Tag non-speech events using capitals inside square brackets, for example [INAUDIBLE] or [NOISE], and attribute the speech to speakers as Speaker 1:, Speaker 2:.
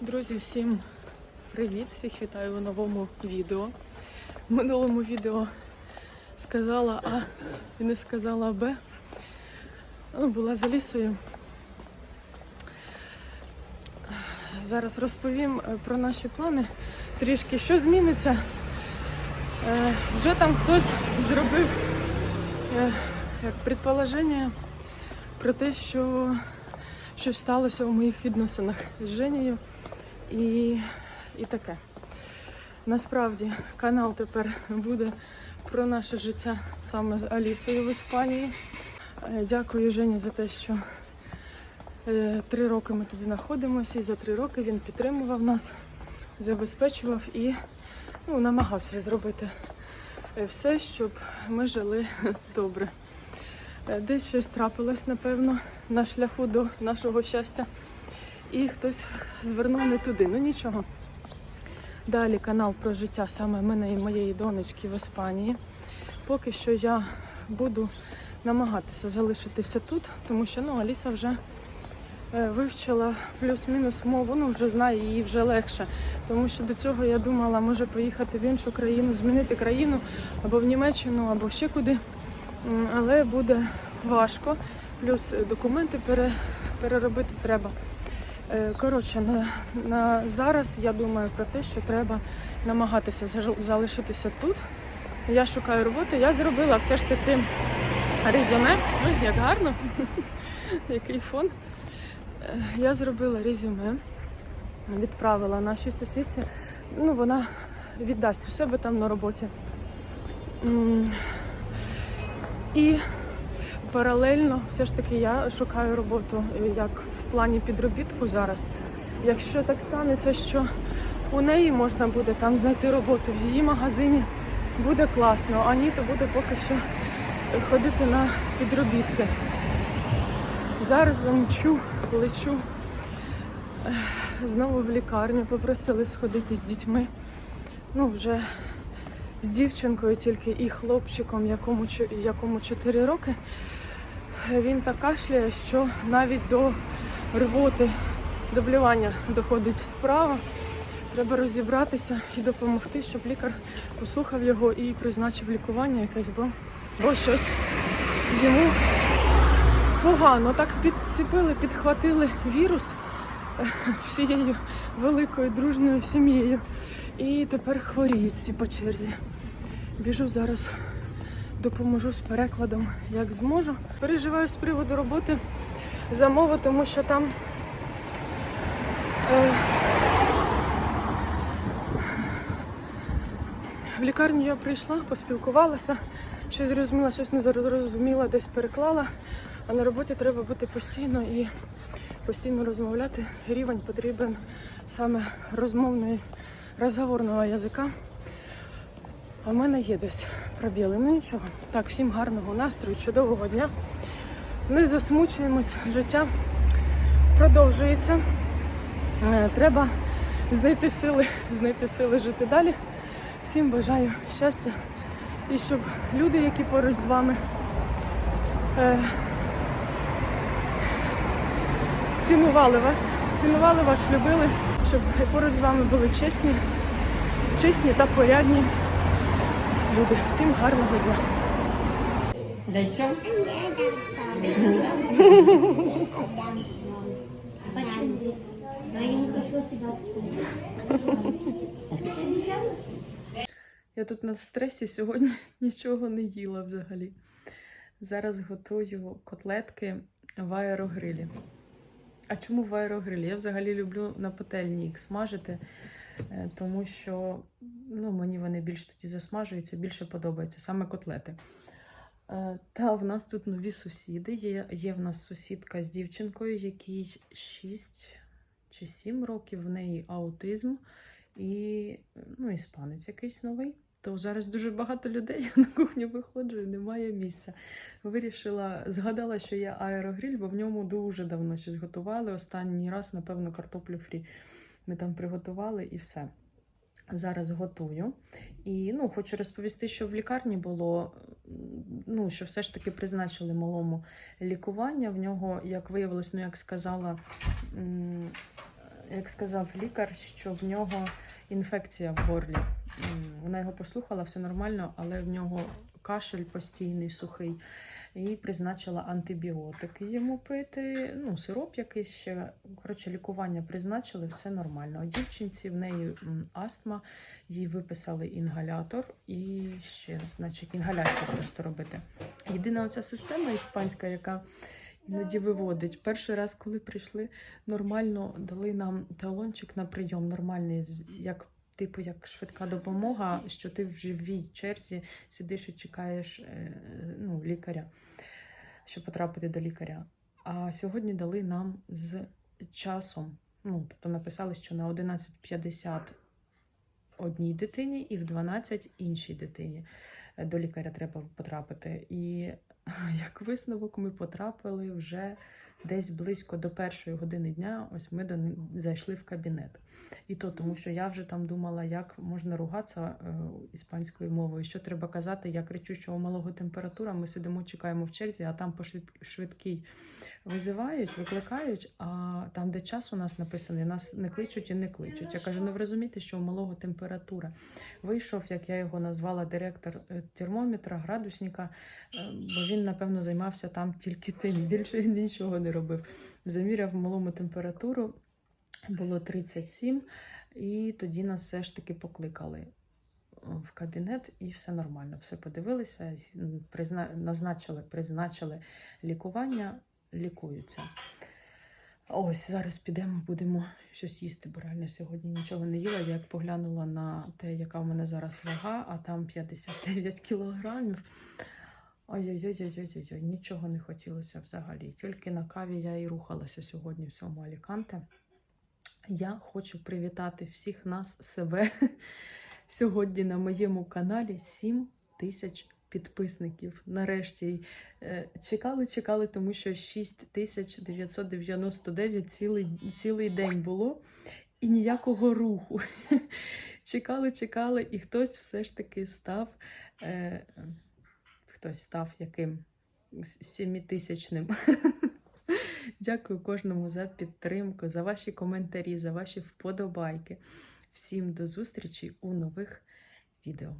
Speaker 1: Друзі, всім привіт! Всіх вітаю у новому відео. В минулому відео сказала А і не сказала Б. Ну, була за лісою. Зараз розповім е, про наші плани. Трішки що зміниться. Е, Вже там хтось зробив е, як предположення про те, що щось сталося у моїх відносинах з Женєю і, і таке. Насправді канал тепер буде про наше життя саме з Алісою в Іспанії. Е, Дякую Жені за те, що е, три роки ми тут знаходимося, і за три роки він підтримував нас, забезпечував і ну, намагався зробити е, все, щоб ми жили [LAUGHS] добре. Е, Десь щось трапилось, напевно, на шляху до нашого щастя. І хтось звернув не туди. Ну нічого. Далі канал про життя саме мене і моєї донечки в Іспанії. Поки що я буду намагатися залишитися тут, тому що ну, Аліса вже е, вивчила плюс-мінус мову, ну вже знає її вже легше. Тому що до цього я думала, може поїхати в іншу країну, змінити країну або в Німеччину, або ще куди. М, Але буде важко. Плюс документи пере, переробити треба. Е, Коротше, на, на зараз я думаю про те, що треба намагатися залишитися тут. Я шукаю роботу. Я зробила все ж таки резюме. Ой, як гарно. [LAUGHS] Який фон. Е, Я зробила резюме, відправила нашій сусідці. Ну, вона віддасть у себе там на роботі. І паралельно все ж таки я шукаю роботу як в плані підробітку зараз. Якщо так станеться, що у неї можна буде там знайти роботу в її магазині, буде класно, а ні, то буде поки що ходити на підробітки. Зараз замчу, лечу е, знову в лікарню, попросили сходити з дітьми. Ну, вже з дівчинкою тільки і хлопчиком, якому, якому 4 роки. Він так кашляє, що навіть до рвоти, до блювання доходить справа. Треба розібратися і допомогти, щоб лікар послухав його і призначив лікування якесь, бо, бо щось йому погано. Так підсипили, підхватили вірус е, всією великою дружньою сім'єю. І тепер хворіють всі по черзі. Біжу зараз, допоможу з перекладом, як зможу. Переживаю з приводу роботи замови, тому що там е, в лікарню я прийшла, поспілкувалася, щось зрозуміла, щось не зрозуміла, десь переклала. А на роботі треба бути постійно і постійно розмовляти. Рівень потрібен саме розмовної, розговорного язика. А в мене є десь пробіли. Ну нічого. Так, всім гарного настрою, чудового дня. Не засмучуємось, життя продовжується. Е, Треба знайти сили, знайти сили жити далі. Всім бажаю щастя і щоб люди, які поруч з вами, е, цінували вас, цінували вас, любили, щоб поруч з вами були чесні, чесні та порядні люди. Всім гарного дня.
Speaker 2: Почему? Я не хочу отдавать
Speaker 1: Я тут на стресі сьогодні [LAUGHS] нічого не їла взагалі. Зараз готую котлетки в аерогрилі. А чому в аерогрилі? Я взагалі люблю на пательні їх смажити, е, тому що ну, мені вони більш тоді засмажуються, більше подобаються саме котлети. Е, Та в нас тут нові сусіди. Є, є в нас сусідка з дівчинкою, якій 6 чи 7 років, в неї аутизм і ну, іспанець якийсь новий. То зараз дуже багато людей я [LAUGHS] на кухню виходжу і немає місця. Вирішила, згадала, що є аерогриль, бо в ньому дуже давно щось готували. Останній раз, напевно, картоплю фрі. Ми там приготували і все. Зараз готую. І ну, хочу розповісти, що в лікарні було, ну, що все ж таки призначили малому лікування. В нього, як виявилось, ну як сказала
Speaker 3: як сказав лікар, що в нього інфекція в горлі. Вона його послухала, все нормально, але в нього кашель постійний, сухий. І призначила антибіотики йому пити, ну, сироп якийсь ще. Коротше, лікування призначили, все нормально. Дівчинці в неї астма, їй виписали інгалятор і ще, значить, інгаляцію просто робити. Єдина оця система іспанська, яка іноді виводить. Перший раз, коли прийшли, нормально дали нам талончик на прийом, нормальний, як типу як швидка допомога, що ти в живій черзі сидиш і чекаєш е, ну, лікаря, щоб потрапити до лікаря. А сьогодні дали нам з часом. Ну, тобто написали, що на 11.50 одній дитині і в 12 іншій дитині е, до лікаря треба потрапити. І [LAUGHS] як висновок, ми потрапили вже десь близько до першої години дня. Ось ми до зайшли в кабінет. І то тому, що я вже там думала, як можна ругатися е, іспанською мовою, що треба казати. Я кричу, що у малого температура, ми сидимо, чекаємо в черзі, а там по швид- швидкій визивають, викликають. А там, де час у нас написаний, нас не кличуть і не кличуть. Я кажу, ну ви розумієте, що у малого температура. Вийшов, як я його назвала, директор е, термометра, градусника, е, бо він, напевно, займався там тільки тим, більше нічого не робив. Заміряв малому температуру, було 37, і тоді нас все ж таки покликали в кабінет, і все нормально. Все подивилися, призна... назначили, призначили лікування, лікуються. Ось зараз підемо, будемо щось їсти, бо реально сьогодні нічого не їла. Я як поглянула на те, яка в мене зараз вага, а там 59 кілограмів. Ой-ой-ой, нічого не хотілося взагалі. Тільки на каві я і рухалася сьогодні в цьому Аліканте. Я хочу привітати всіх нас себе [LAUGHS] сьогодні на моєму каналі 7 тисяч підписників. Нарешті е, чекали, чекали, тому що 6999 цілий, цілий день було і ніякого руху. [LAUGHS] Чекали, чекали, і хтось все ж таки став. Е, хтось став яким сімітисячним. [LAUGHS] Дякую кожному за підтримку, за ваші коментарі, за ваші вподобайки. Всім до зустрічі у нових відео.